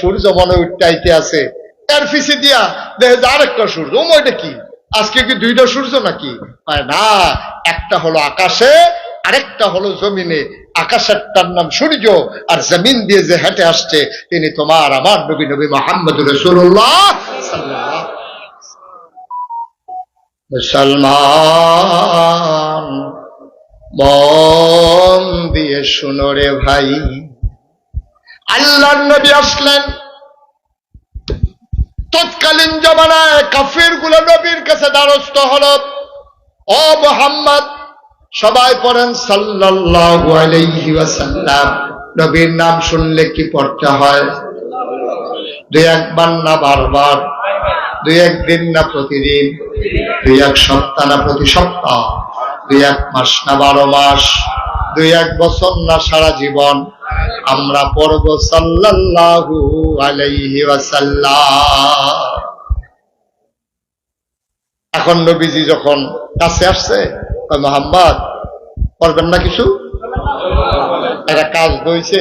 সূর্য মনে উঠতে আছে। এর পিছে দিয়া দেখে যে আরেকটা সূর্য। ও এটা কি? আজকে কি দুইটা সূর্য নাকি? না, একটা হলো আকাশে, আরেকটা হলো জমিনে। আকাশেরটার নাম সূর্য, আর জমিন দিয়ে যে হেঁটে আসছে, তিনি তোমার আমার নবী নবী মোহাম্মদ রসুল্লাহ মুসলমান, মন দিয়ে শুনো রে ভাই। আল্লাহর নবী আসলেন। তৎকালীন জমানায় কাফিরগুলো নবীর কাছে দ্বারস্থ হল। ও মোহাম্মদ, সবাই পড়েন সাল্লাল্লাহু নবীর নাম শুনলে কি পড়তে হয়? দুই একবার না বারবার? দুই একদিন না প্রতিদিন? দুই এক সপ্তাহ না প্রতি সপ্তাহ? দুই এক মাস না বারো মাস? দুই এক বছর না সারা জীবন? আমরা পড়ব সাল্লাল্লাহু আলাইহি এখন নবীজি যখন কাছে আসছে মোহাম্মদ করবেন না কিছু? একটা কাজ দইছে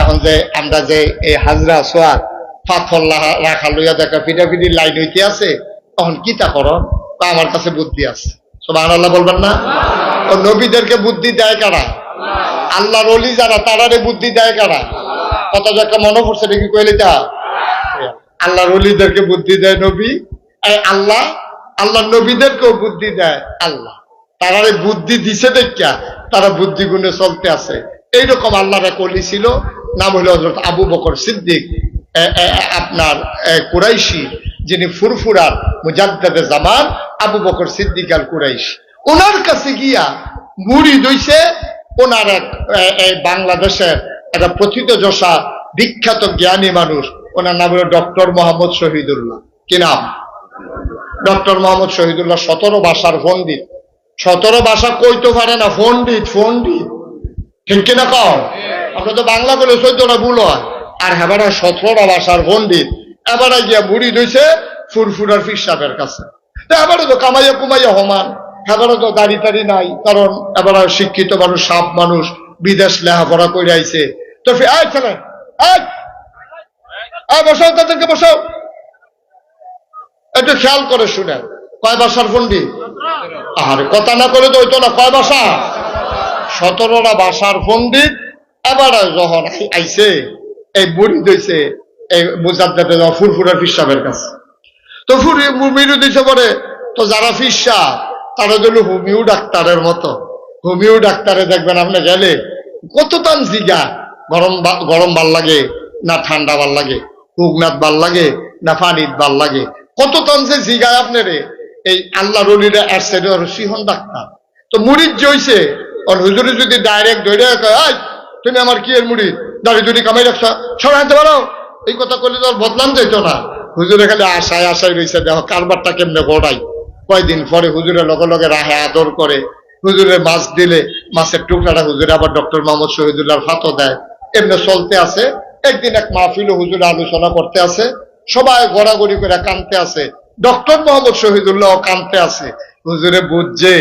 এখন যে আমরা যে এই হাজরা সোয়ার পাথর রাখা লইয়া দেখা পিটাপিটি লাইন হইতে আছে, তখন কি তা করো? তা আমার কাছে বুদ্ধি আছে। সব আল্লাহ বলবেন না? ও নবীদেরকে বুদ্ধি দেয় কারা? আল্লাহর অলি যারা, তারারে বুদ্ধি দেয় কারা? কত একটা মনে পড়ছে, দেখি কইলে তা আল্লাহর অলিদেরকে বুদ্ধি দেয় নবী। আল্লাহ আল্লাহ নবীদেরকেও বুদ্ধি দেয় আল্লাহ। তারারে বুদ্ধি দিছে দেখা তারা বুদ্ধি গুণে চলতে আছে। এইরকম আল্লাহর এক অলি ছিল, নাম হলো হজরত আবু বকর সিদ্দিক। আপনার কুরাইশি, যিনি ফুরফুরার মুজাদ্দাদে জামান, আবু বকর সিদ্দিক আল কুরাইশি। ওনার কাছে গিয়া মুড়ি দইছে ওনার এক বাংলাদেশের একটা প্রথিত যশা, বিখ্যাত জ্ঞানী মানুষ। ওনার নাম হলো ডক্টর মোহাম্মদ শহীদুল্লাহ। কি নাম? ডক্টর মোহাম্মদ শহীদুল্লাহ, সতেরো ভাষার পণ্ডিত সতেরো ভাষা কইতে পারে না পণ্ডিত পণ্ডিত ঠিক কিনা কম আমরা তো বাংলা বলে চোদ্দটা ভুল হয়। আর হেবারা সতেরোটা ভাষার পণ্ডিত এবারে গিয়া বুড়ি দইছে ফুরফুরার ফিসাবের কাছে। তা এবারে তো কামাইয়া কুমাইয়া হমান। এবারে তো দাড়ি টাড়ি নাই, কারণ এবারে শিক্ষিত মানুষ, সাপ মানুষ বিদেশ লেখাপড়া করে আইছে তো আয় বসাও তাদেরকে, বসাও। একটু খেয়াল করে শুনেন। কয় ভাষার পণ্ডিত আর কথা না করে তো হইতো না, কয় ভাষা সতেরোটা ভাষার পণ্ডিত এবার যখন আই- আইছে, এই বুড়ি দইছে, এই মুজাদ্দাতে ফুরফুরার ফিসাবের কাছে। তো ফুরি মিরু দিছে পরে, তো যারা ফিসা তারা দিল হোমিও ডাক্তারের মতো। হোমিও ডাক্তারে দেখবেন আপনি গেলে কত তান জিগা। গরম গরম ভালো লাগে না ঠান্ডা ভালো লাগে হুগনাথ ভালো লাগে না পানিত ভালো লাগে। কত তান যে জিগায় আপনারে। এই আল্লাহ রলিরা আসছে সিহন ডাক্তার। তো মুড়ির জইছে আর হুজুরি যদি ডাইরেক্ট ধরে কয় "এই, তুমি আমার কি এর মুড়ি? দাড়ি দুড়ি কামাই রাখছ আনতে পারো? এই কথা করলে তো আর বদলাম যেত না। হুজুরে খালি আশায় আশায় রয়েছে দেখো কারবারটা কেমনে গড়াই কয়দিন পরে হুজুরের লগে লগে রাহে আদর করে, হুজুরের মাছ দিলে মাছের টুকরাটা হুজুরে আবার ডক্টর মোহাম্মদ শহীদুল্লাহর ফাতো দেয়। এমনি চলতে আছে, একদিন এক মাহফিল হুজুরে আলোচনা করতে আছে, সবাই গড়াগড়ি করে কানতে আছে। ডক্টর মোহাম্মদ শহীদুল্লাহ কানতে আছে। হুজুরে বুঝছে,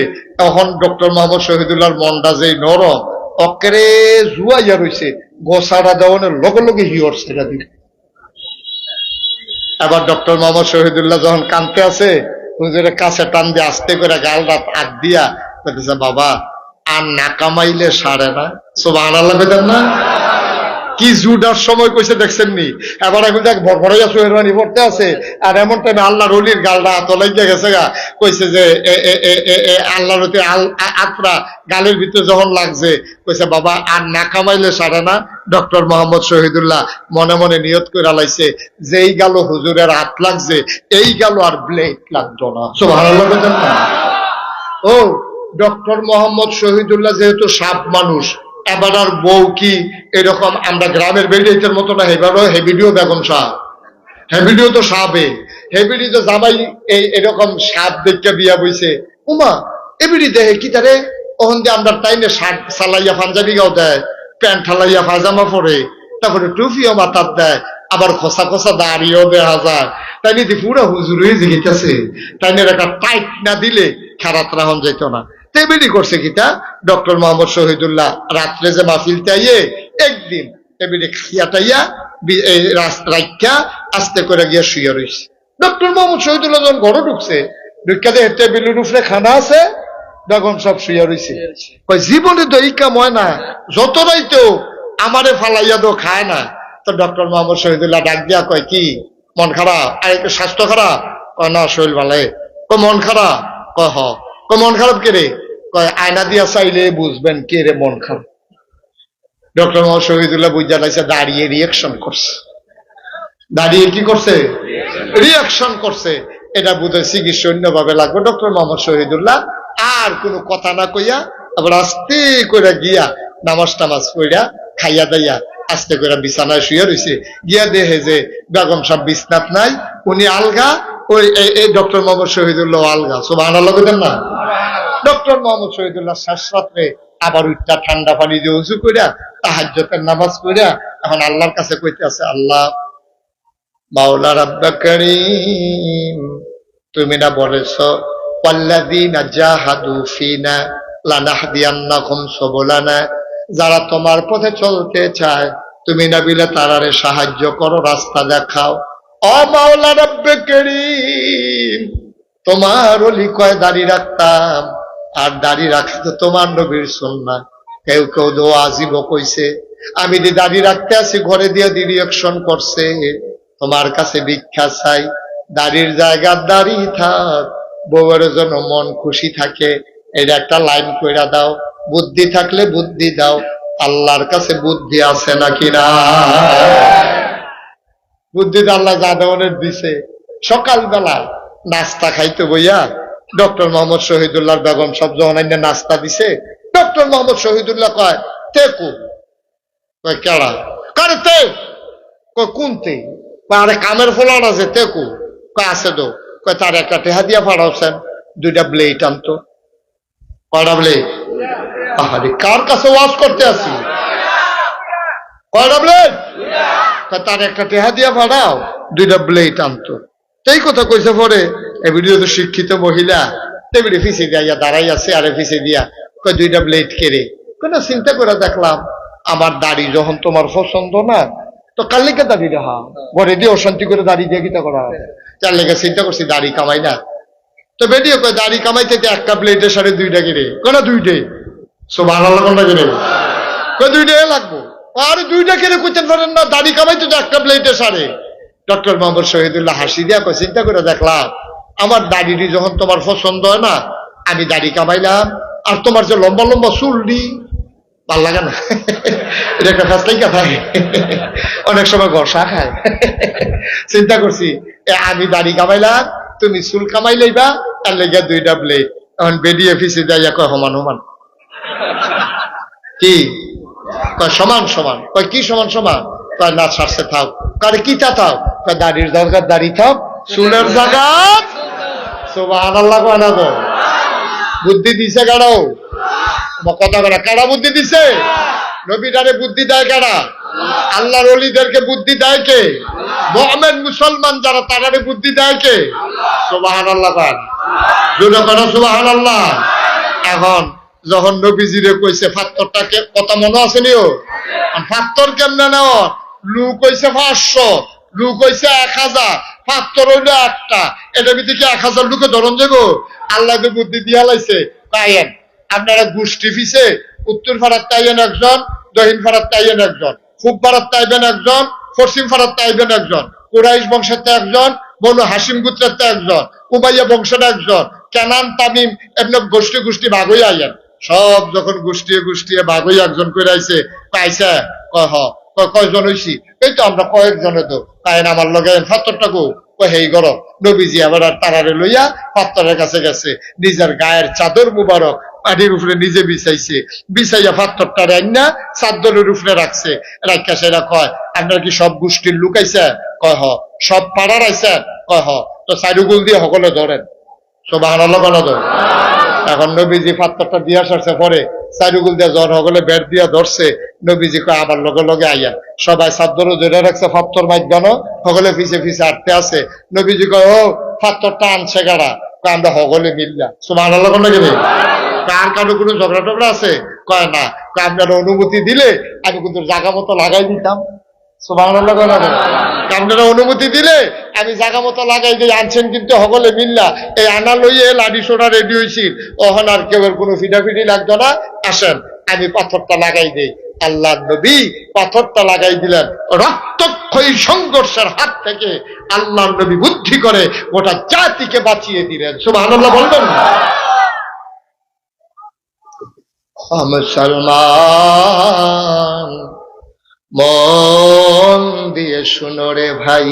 তখন ডক্টর মোহাম্মদ শহীদুল্লাহর মনটা যেই নরম অকেরে জুয়াইয়া রয়েছে গোসারা দেওয়ানের লগে লগে হিওর সেটা দিল। এবার ডক্টর মোহাম্মদ শহীদুল্লাহ যখন কানতে আছে হুজুরের কাছে টান দিয়ে আস্তে করে গাল রাত আগ দিয়া বাবা, আর না কামাইলে সারে না। সব পেতেন না? কি জুডার সময় কইছে দেখছেন নি? এবার এখন দেখ ভরভরাইয়া সোহেরবানি পড়তে আছে, আর এমন টাইমে আল্লাহ রলির গালটা তলাই গিয়ে গেছে গা, কইছে যে আল্লাহ রতি আত্রা গালের ভিতরে যখন লাগছে, কইছে বাবা, আর না কামাইলে সারে না, ডক্টর মোহাম্মদ শহীদুল্লাহ মনে মনে নিয়ত করে লাইছে, যেই গেল হুজুরের হাত লাগছে, এই গেল আর ব্লেড লাগতো না। সুবহানাল্লাহ বলতেন না? ও, ডক্টর মোহাম্মদ শহীদুল্লাহ যেহেতু সাপ মানুষ এবার বউ কি এরকম আমরা গ্রামের বেরিয়েছের মতো না এবারও হেভিডিও বেগম সাপ হেভিডিও তো সাপে হেভিডি তো জামাই এই এরকম সাপ দেখতে বিয়া বইছে। উমা এবিডি দেহে কি তারে? ওখান দিয়ে আমরা টাইনে শার্ট সালাইয়া পাঞ্জাবি গাও দেয়, প্যান্ট ঠালাইয়া পাজামা পরে, তারপরে টুপিও মাথার দেয়, আবার খসা খসা দাঁড়িয়েও দেখা যায়। তাই নিতে পুরো হুজুর হয়ে জিগিতেছে তাই একটা টাইট না দিলে খারাপ রাহন যেত না। তেমনি করছে কিতা? ডক্টর মোহাম্মদ শহীদুল্লাহ রাত্রে যে মাহফিল চাইয়ে একদিন টেবিলে খাইয়া টাইয়া বি- এই রাস- রাইখা আস্তে করে গিয়া শুয়ে রয়েছে ডক্টর মোহাম্মদ শহীদুল্লাহ যখন ঘরে ঢুকছে ঢুকা দিয়ে টেবিলের উপরে খানা আছে বেগম সব শুয়ে রয়েছে কই জীবনে তো এই কাম হয় না। যত তো আমারে ফালাইয়া তো খায় না। তো ডক্টর মোহাম্মদ শহীদুল্লাহ ডাক দিয়া কয় কি? মন খারাপ? আর একটু স্বাস্থ্য খারাপ? কয় না শরীর ভালো। কয় মন খারাপ? কয় হ। কয় মন খারাপ কে রে? আয়না দিয়া চাইলে বুঝবেন কে রে মন খারাপ। ডক্টর শহীদুল্লাহ বুঝা লাগছে দাঁড়িয়ে রিয়াকশন করছে। দাঁড়িয়ে কি করছে? রিয়াকশন করছে। এটা বোধহয় চিকিৎসা অন্যভাবে লাগবে। ডক্টর মোহাম্মদ শহীদুল্লাহ আর কোনো কথা না কইয়া আবার আস্তে করে গিয়া নামাজ টামাজ কইরা খাইয়া দাইয়া আস্তে করে বিছানায় শুয়ে রয়েছে গিয়া দেখে যে বেগম সাহেব বিছনাত নাই, উনি আলগা, ওই এই- ডক্টর মোহাম্মদ শহীদুল্লাহ আলগা। সুবাহ লগেন না? ডক্টর মোহাম্মদ শহীদুল্লাহ শেষ রাত্রে আবার উঠটা ঠান্ডা পানি দিয়ে উঁচু কইরা তাহাজ্জতের নামাজ কইরা, এখন আল্লাহর কাছে কইতে আছে, আল্লাহ, মাওলা রাব্বা করিম, তুমি না বলেছ, ওয়াল্লাযীনা জাহাদু ফিনা লানাহদিয়ান্নাকুম সুবুলানা, যারা তোমার পথে চলতে চায়, তুমি না বিলে তারারে সাহায্য করো, রাস্তা দেখাও। ও মাওলা রাব্বে তোমার অলি কয় দাড়ি রাখতাম আর দাড়ি রাখতে তো তোমার নবীর সুন্না কেউ কেউ দোয়া আজিব কইছে, আমি যে দাড়ি রাখতে আছি, ঘরে দিয়ে ডিরেকশন করছে। তোমার কাছে ভিক্ষা চাই, দাড়ির জায়গার দাড়ি থাক। বউয়ের জন্য মন খুশি থাকে এটা একটা লাইন কইরা দাও, বুদ্ধি থাকলে বুদ্ধি দাও, আল্লাহর কাছে বুদ্ধি আছে নাকি না? বুদ্ধি আল্লাহ যাদবনের দিছে। সকালবেলা নাস্তা খাইতে বইয়া ডক্টর মোহাম্মদ শহীদুল্লাহ বেগম সব যখন আইনে নাস্তা দিছে, ডক্টর মোহাম্মদ শহীদুল্লাহ কয় তেকু কয়, কেড়া? কারে তে? কোনতে কয়, আরে কামের ফোলার আছে তেকু কয়, আছে তো। কয়, তার একটা টেহা দিয়া ফাড়াওছেন দুইটা ব্লেড আনতো। কয়টা ব্লেড? আহারে, কার কাছে ওয়াজ করতে আসি কয়টা ব্লেড? তা তার একটা টেহা দিয়া ভাড়াও দুইটা ব্লেড আনতো। এই কথা কইছে পরে। এবিডিও তো শিক্ষিত মহিলা। টেবিলে ফিসে দিয়া দাঁড়াই আছে, আরে ফিসে দিয়া। কয়, দুইটা ব্লেড কেড়ে। কোন চিন্তা করে দেখলাম, আমার দাড়ি যখন তোমার পছন্দ না, তো কার লেগে দাড়ি রাহা ঘরে দিয়ে অশান্তি করে দাড়ি দিয়ে কিতা করা তার লেগে চিন্তা করছি দাড়ি কামাই না। তো বেরিয়ে কয়, দাড়ি কামাইতে তো একটা প্লেটের সাড়ে দুইটা কিনে কোন দুইটাই। সো ভালো লাগল না কিনে কয়, দুইটাই লাগবো। আর দুইটা কেন করতে পারেন না, দাড়ি কামাই তো একটা প্লেটে সারে ডক্টর মোহাম্মদ শহীদুল্লাহ হাসি দিয়া কয়, চিন্তা করে দেখলাম আমার দাড়িটি যখন তোমার পছন্দ হয় না, আমি দাড়ি কামাইলাম। আর তোমার যে লম্বা লম্বা চুলডি ভালো লাগে না। এটা একটা কথা। অনেক সময় ঘষা খায়। চিন্তা করছি আমি দাড়ি কামাইলাম, তুমি চুল কামাই লইবা আর লেগে দুইটা প্লেট এখন বেরিয়ে ফিসে যাইয়া কয়, সমান সমান। কি? সমান সমান। কয়, কি সমান সমান? কয়, না, ছাড়ছে, থাক। কারে কি তা থাক? দাড়ির দরকার দাড়ি থাক, চুলের জায়গা সুবাহ আল্লাহ কয় না গো? বুদ্ধি দিছে কারাও কথা করা কারা বুদ্ধি দিছে? নবীটারে বুদ্ধি দেয় কারা আল্লাহর অলিদেরকে বুদ্ধি দেয় কে? মোহামেদ মুসলমান যারা, তারারে বুদ্ধি দেয় কে? সুবাহান আল্লাহ পান জোরে করো সুবাহান আল্লাহ এখন যখন নবীজিরে কইছে ফাত্তরটাকে কথা মনে আছে নিও ফাত্তর কেমনে নেও লু কইছে পাঁচশো, লু কইছে এক হাজার ফাত্তর হইল একটা এটা ভিতরে কি এক হাজার লুকে ধরন যাব আল্লাহ বুদ্ধি দিয়া লাইছে। তাইয়েন আপনারা গোষ্ঠী ফিসে উত্তর ফারাত তাইয়েন একজন, দক্ষিণ ফারাত তাইয়েন একজন, পূব ফারাত তাইবেন একজন, পশ্চিম ফারাত তাইবেন একজন, কুরাইশ বংশের তো একজন, বনু হাসিম গুত্রের তো একজন, উমাইয়া বংশের একজন, কেনান, তামিম, এমনি গোষ্ঠী গোষ্ঠী ভাগ হয়ে আইয়েন। সব যখন গোষ্ঠী গোষ্ঠী ভাগ হয়ে একজন করে আইছে, পাইছে কয় হ কয় কয়জন হইছি? এই তো আমরা কয়েকজনে তো। তাই আমার লগে সত্তরটাকু কয়, হেই গর, নবীজি আবার আর তারারে লইয়া পাত্তরের কাছে গেছে। নিজের গায়ের চাদর মুবারক পানির উপরে নিজে বিছাইছে। বিছাইয়া পাত্তরটা রান্না চাদরের উপরে রাখছে। রাখা সেরা কয়, আপনার কি সব গোষ্ঠীর লুকাইছে কয়, হ, সব পাড়ার আইছে কয়, হ। তো চারুগুল দিয়ে সকলে ধরেন। সব আনালো কেন ধরে এখন নবীজি পাত্তরটা দিয়া সারছে পরে চারুগুল দিয়ে জ্বর হগলে বের দিয়া ধরছে। নবীজি কয়, আমার লগে লগে আইয়া সবাই সাদ্দরও ধরে রাখছে পাত্তর মাইদানো? হগলে ফিসে ফিসে আটতে আছে নবীজি কয়, ও পাত্তরটা আনছে গাড়া আমরা হগলে মিললা। সুমান আল্লাহ কোন? নাকি আর কারও কোনো ঝগড়া টগড়া আছে? কয়, না। আপনারা অনুমতি দিলে আমি কিন্তু জাগা মতো লাগাই দিতাম। সুবহানাল্লাহ বলা যায়। আপনারা অনুমতি দিলে আমি জাগা মতো লাগাই দিয়ে আনছেন কিন্তু হগলে মিল্লা এই আনা লইয়ে লাডি সোনা রেডি হয়েছি ওখানে আর কেউ কোনো ফিটাফিটি লাগতো না। আসেন, আমি পাথরটা লাগাই দেই। আল্লাহ নবী পাথরটা লাগাই দিলেন। রক্তক্ষয়ী সংঘর্ষের হাত থেকে আল্লাহ নবী বুদ্ধি করে গোটা জাতিকে বাঁচিয়ে দিলেন। সুবহানাল্লাহ, বলবেন না? মন দিয়ে শুনো রে ভাই।